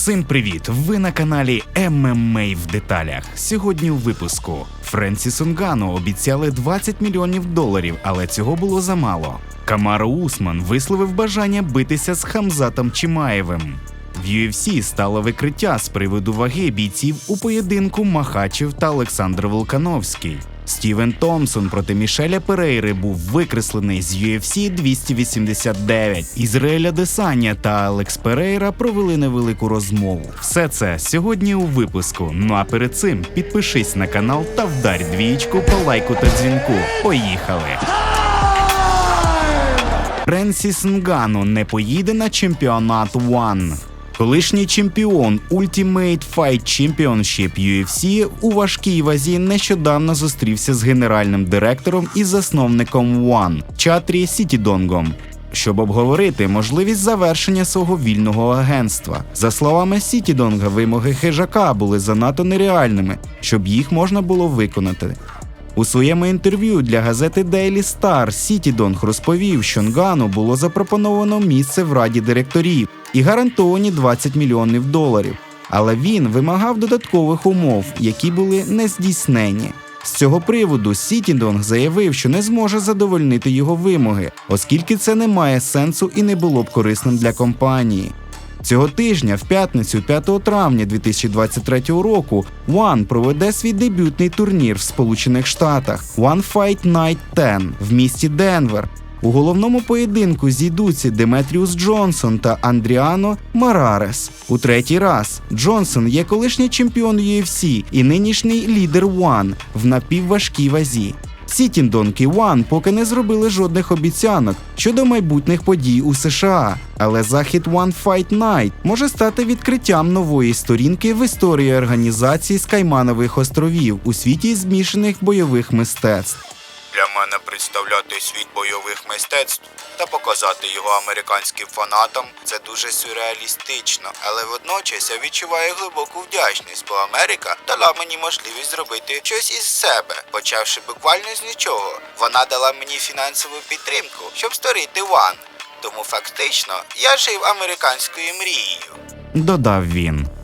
Всім привіт! Ви на каналі ММА в деталях. Сьогодні у випуску Френсісу Нгану обіцяли 20 мільйонів доларів, але цього було замало. Камаро Усман висловив бажання битися з Хамзатом Чимаєвим. В UFC стало викриття з приводу ваги бійців у поєдинку Махачев та Олександр Волкановський. Стівен Томпсон проти Мішеля Перейри був викреслений з UFC 289. Ізраїля Десаня та Алекс Перейра провели невелику розмову. Все це сьогодні у випуску. Ну а перед цим підпишись на канал та вдарь двічку по лайку та дзвінку. Поїхали! Френсіс Нгану не поїде на чемпіонат One. Колишній чемпіон Ultimate Fight Championship UFC у важкій вазі нещодавно зустрівся з генеральним директором і засновником One Чатрі Сітідонгом. Щоб обговорити можливість завершення свого вільного агентства. За словами Сітідонга, вимоги хижака були занадто нереальними, щоб їх можна було виконати. У своєму інтерв'ю для газети Daily Star Сіті Донг розповів, що Нгану було запропоновано місце в раді директорів і гарантовані 20 мільйонів доларів. Але він вимагав додаткових умов, які були нездійснені. З цього приводу Сітідонг заявив, що не зможе задовольнити його вимоги, оскільки це не має сенсу і не було б корисним для компанії. Цього тижня, в п'ятницю, 5 травня 2023 року, One проведе свій дебютний турнір в Сполучених Штатах One Fight Night 10 в місті Денвер. У головному поєдинку зійдуться Деметріус Джонсон та Андріано Марарес. У третій раз Джонсон є колишній чемпіон UFC і нинішній лідер One в напівважкій вазі. Сітіндонг і One поки не зробили жодних обіцянок щодо майбутніх подій у США, але захід One Fight Night може стати відкриттям нової сторінки в історії організації з Кайманових островів у світі змішаних бойових мистецтв. Для мене представляти світ бойових мистецтв та показати його американським фанатам це дуже сюрреалістично, але водночас я відчуваю глибоку вдячність, бо Америка дала мені можливість зробити щось із себе, почавши буквально з нічого. Вона дала мені фінансову підтримку, щоб створити Ван. Тому фактично я жив американською мрією. Додав він.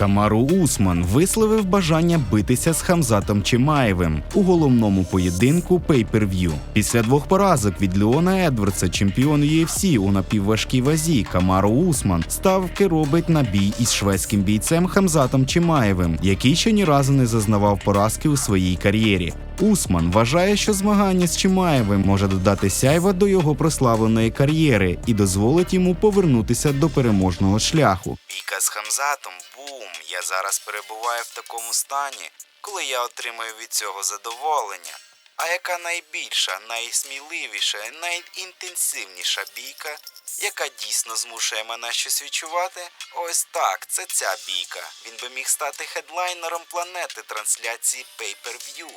Камару Усман висловив бажання битися з Хамзатом Чимаєвим у головному поєдинку Pay-Per-View. Після двох поразок від Леона Едвардса, чемпіон UFC у напівважкій вазі, Камару Усман ставки робить на бій із шведським бійцем Хамзатом Чимаєвим, який ще ні разу не зазнавав поразки у своїй кар'єрі. Усман вважає, що змагання з Чимаєвим може додати сяйва до його прославленої кар'єри і дозволить йому повернутися до переможного шляху. Бійка з Хамзатом бум. Я зараз перебуваю в такому стані, коли я отримую від цього задоволення. А яка найбільша, найсміливіша, найінтенсивніша бійка, яка дійсно змушує мене щось відчувати? Ось так, це ця бійка. Він би міг стати хедлайнером планети трансляції Pay-Per-View.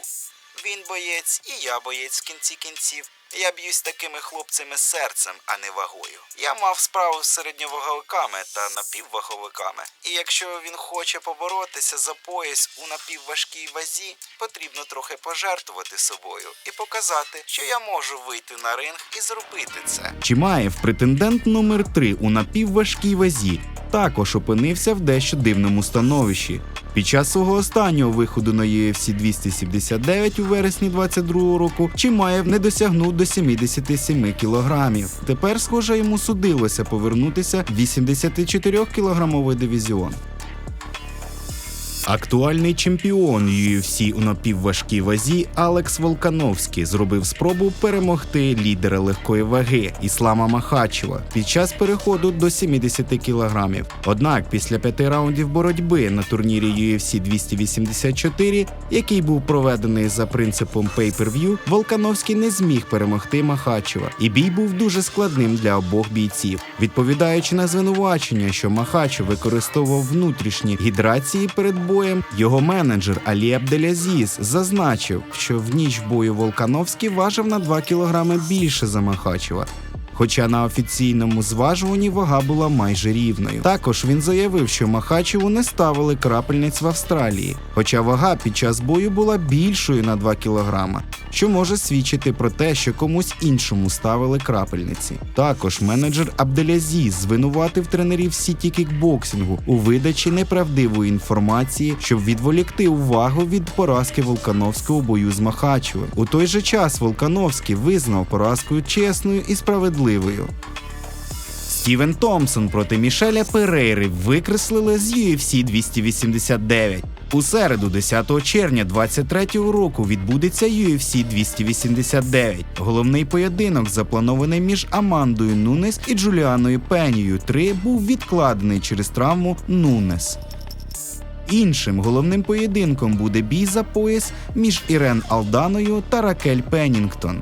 Він боєць, і я боєць в кінці кінців. Я б'юсь такими хлопцями серцем, а не вагою. Я мав справу з середньоваговиками та напівваговиками. І якщо він хоче поборотися за пояс у напівважкій вазі, потрібно трохи пожертвувати собою і показати, що я можу вийти на ринг і зробити це. Чимаєв, претендент номер 3 у напівважкій вазі, також опинився в дещо дивному становищі. Під час свого останнього виходу на UFC 279 у вересні 22 року Чимаєв не досягнув до 77 кілограмів. Тепер, схоже, йому судилося повернутися в 84-кілограмовий дивізіон. Актуальний чемпіон UFC у напівважкій вазі Алекс Волкановський зробив спробу перемогти лідера легкої ваги Іслама Махачева під час переходу до 70 кілограмів. Однак після п'яти раундів боротьби на турнірі UFC 284, який був проведений за принципом pay-per-view, Волкановський не зміг перемогти Махачева, і бій був дуже складним для обох бійців. Відповідаючи на звинувачення, що Махачев використовував внутрішні гідрації перед боєм, його менеджер Алі Абделязіз зазначив, що в ніч бою Волкановський важив на 2 кілограми більше за Махачева. Хоча на офіційному зважуванні вага була майже рівною. Також він заявив, що Махачеву не ставили крапельниць в Австралії, хоча вага під час бою була більшою на 2 кілограма, що може свідчити про те, що комусь іншому ставили крапельниці. Також менеджер Абделязіз звинуватив тренерів Сіті кікбоксингу у видачі неправдивої інформації, щоб відволікти увагу від поразки Волкановського бою з Махачевим. У той же час Волкановський визнав поразкою чесною і справедливою. Стівен Томпсон проти Мішеля Перейри викреслили з UFC 289. У середу, 10 червня 23-го року, відбудеться UFC 289. Головний поєдинок, запланований між Амандою Нунес і Джуліаною Пенією 3, був відкладений через травму Нунес. Іншим головним поєдинком буде бій за пояс між Ірен Алданою та Ракель Пеннінгтон.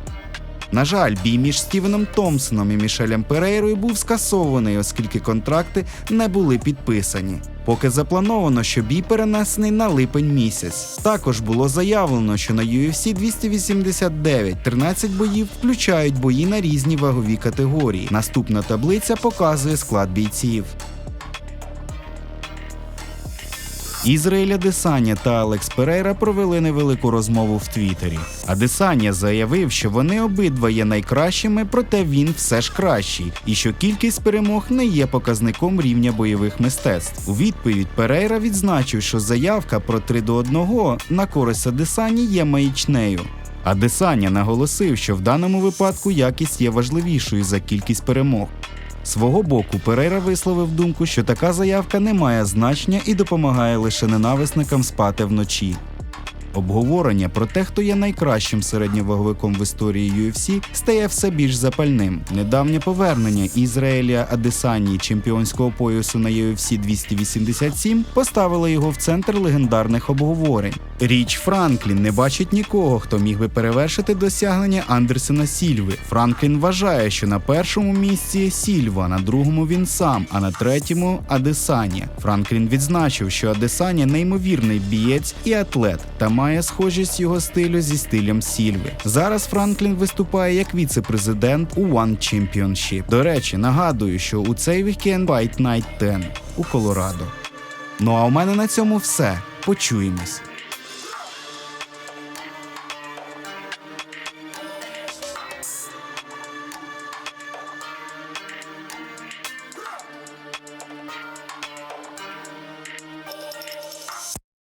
На жаль, бій між Стівеном Томпсоном і Мішелем Перейрою був скасований, оскільки контракти не були підписані. Поки заплановано, що бій перенесений на липень місяць. Також було заявлено, що на UFC 289 13 боїв включають бої на різні вагові категорії. Наступна таблиця показує склад бійців. Ізраїля Десаня та Алекс Перейра провели невелику розмову в Твіттері. А Десаня заявив, що вони обидва є найкращими, проте він все ж кращий, і що кількість перемог не є показником рівня бойових мистецтв. У відповідь Перейра відзначив, що заявка про 3 до 1 на користь Адесані є маячнею. А Десаня наголосив, що в даному випадку якість є важливішою за кількість перемог. Свого боку, Перейра висловив думку, що така заявка не має значення і допомагає лише ненависникам спати вночі. Обговорення про те, хто є найкращим середньоваговиком в історії UFC, стає все більш запальним. Недавнє повернення Ізраїля Адесані чемпіонського поясу на UFC 287 поставило його в центр легендарних обговорень. Річ Франклін не бачить нікого, хто міг би перевершити досягнення Андерсена Сільви. Франклін вважає, що на першому місці Сільва, на другому він сам, а на третьому Адесаня. Франклін відзначив, що Адесаня неймовірний бієць і атлет та має схожість його стилю зі стилем Сільви. Зараз Франклін виступає як віце-президент у One Championship. До речі, нагадую, що у цей вікенд Fight Night 10 у Колорадо. Ну а у мене на цьому все. Почуємось.